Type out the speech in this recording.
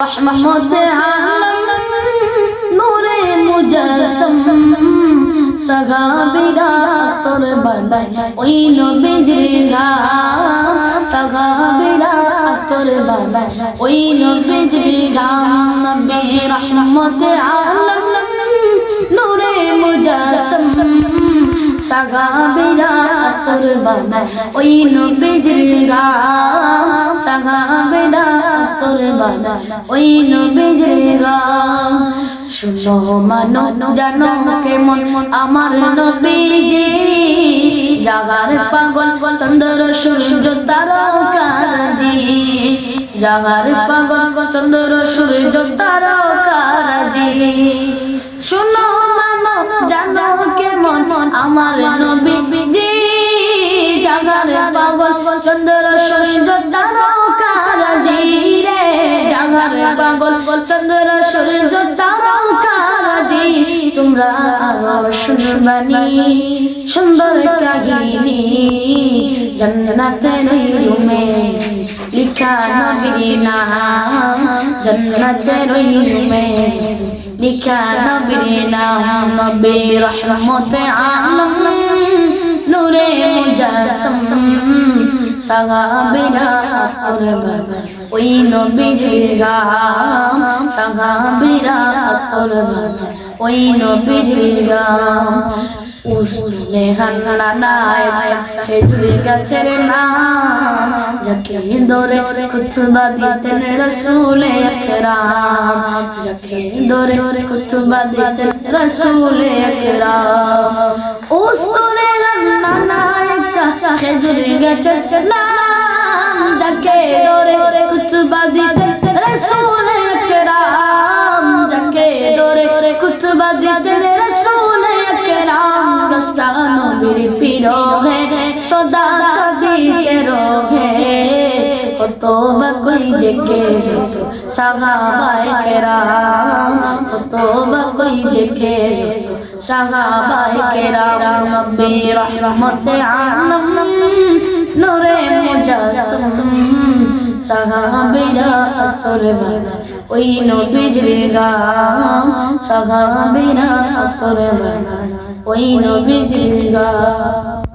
রহমতে আলম নূরে মুজাসম। সগাবিরা তোর বানাই ওই নবীজির গাম সগাবিরা তোর বানাই ওই নবীজির গাম নবী রহমতে আলম নূরে মুজাসম। সগাবিরা তোর বানাই ওই নবীজির গাম সগাবিরা তোর বানা ওই নবীজির গাম শুনো মানো, জানো কেমন আমার নবীজি, জাগার পাগল, চন্দ্র, সূর্য তারকাজি জাগার পাগল চন্দ্র সূর্য তারকাজি শুনো মানো জানো কেমন আমার নবীজি জাগার পাগল চন্দ্র সূর্য তারকাজি রে নাম রহমতে আলম নূরে মুজাসম। সাহাবিরা তোর বাবা ওই নবীজির গাম সাহাবিরা তোর বাবা ওই নবীজির গাম উসলে হান্না নাই খেজুর গাছের নাম যাকে দরে কুতুবা দিতেন রসুলে নাই গাছের নাম যাকে দরে কুতুবা দিতেন রসুলে আকরাম যাকে দরে কুতুবা দিতেন রসুলে আকরাম দস্তা নবীর পিরোহে, সদা কাদিকে রোহে। কত বাকুই দেখে সাহাবায়ে কেরাম কত বাকুই দেখে সাহাবায়ে কেরাম নবী রহমতে আলম সাহাবীরা তোর বাবা ওই নবীজির গাম সাহাবীরা তোর বাবা ওই নবীজির গাম